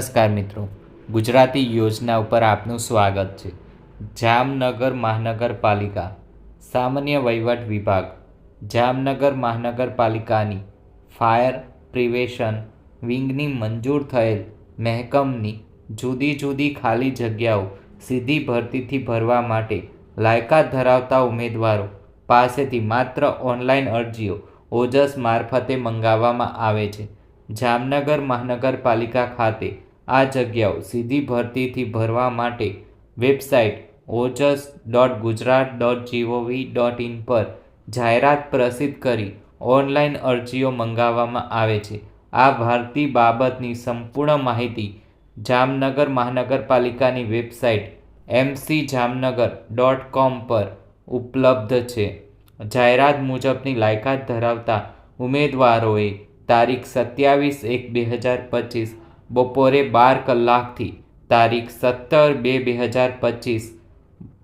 નમસ્કાર મિત્રો. ગુજરાતી યોજના ઉપર આપનું સ્વાગત છે. જામનગર મહાનગરપાલિકા, સામાન્ય વહીવટ વિભાગ. જામનગર મહાનગરપાલિકાની ફાયર પ્રિવેશન વિંગની મંજૂર થયેલ મહેકમની જુદી જુદી ખાલી જગ્યાઓ સીધી ભરતીથી ભરવા માટે લાયકાત ધરાવતા ઉમેદવારો પાસેથી માત્ર ઓનલાઈન અરજીઓ ઓજસ મારફતે મંગાવવામાં આવે છે. જામનગર મહાનગરપાલિકા ખાતે આ જગ્યાઓ સીધી ભરતીથી ભરવા માટે website Ojas dot Gujarat dot G O V dot in પર જાહેરાત પ્રસિદ્ધ કરી ઓનલાઈન અરજીઓ મંગાવવામાં આવે છે. આ ભરતી બાબતની સંપૂર્ણ માહિતી જામનગર મહાનગરપાલિકાની website MC Jamnagar dot com પર ઉપલબ્ધ છે. જાહેરાત મુજબની લાયકાત ધરાવતા ઉમેદવારોએ તારીખ સત્યાવીસ એક બે હજાર પચીસ બપોરે બાર કલાકથી તારીખ સત્તર બે બે હજાર પચીસ,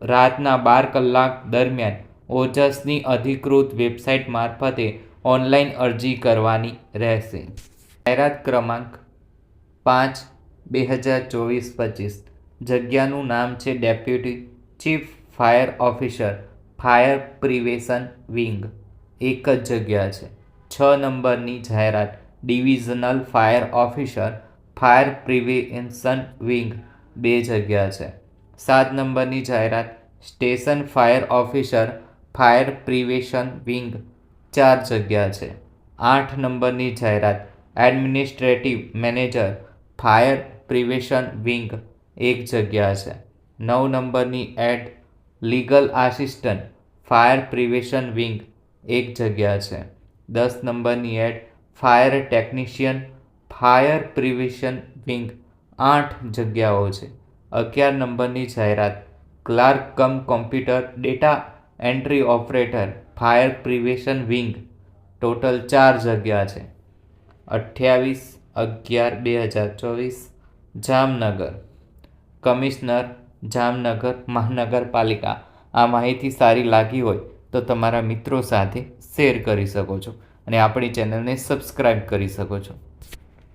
રાતના બાર કલાક દરમિયાન ઓજસની અધિકૃત વેબસાઇટ મારફતે ઓનલાઈન અરજી કરવાની રહેશે. જાહેરાત ક્રમાંક પાંચ બે હજાર ચોવીસ પચીસ. જગ્યાનું નામ છે deputy chief fire officer, fire prevention wing. એક જ જગ્યા છે. છ નંબરની જાહેરાત divisional fire officer fire prevention wing બે જગ્યા છે. સાત નંબરની જાહેરાત, station fire officer, fire prevention wing, ચાર જગ્યા છે. આઠ નંબરની જાહેરાત, administrative manager, fire prevention wing, એક જગ્યા છે. નવ નંબરની ad, legal assistant, fire prevention wing, એક જગ્યા છે. દસ નંબરની ad, fire technician fire prevention wing આઠ જગ્યાઓ છે. અગિયાર નંબરની જાહેરાત. Clerk cum computer data entry operator fire prevention wing. Total ચાર જગ્યા છે. અઠ્યાવીસ અગિયાર બે હજાર ચોવીસ જામનગર. કમિશનર જામનગર મહાનગરપાલિકા. આ માહિતી સારી લાગી હોય તો તમારા મિત્રો સાથે શેર કરી શકો છો અને આપણી ચેનલને સબસ્ક્રાઈબ કરી શકો છો.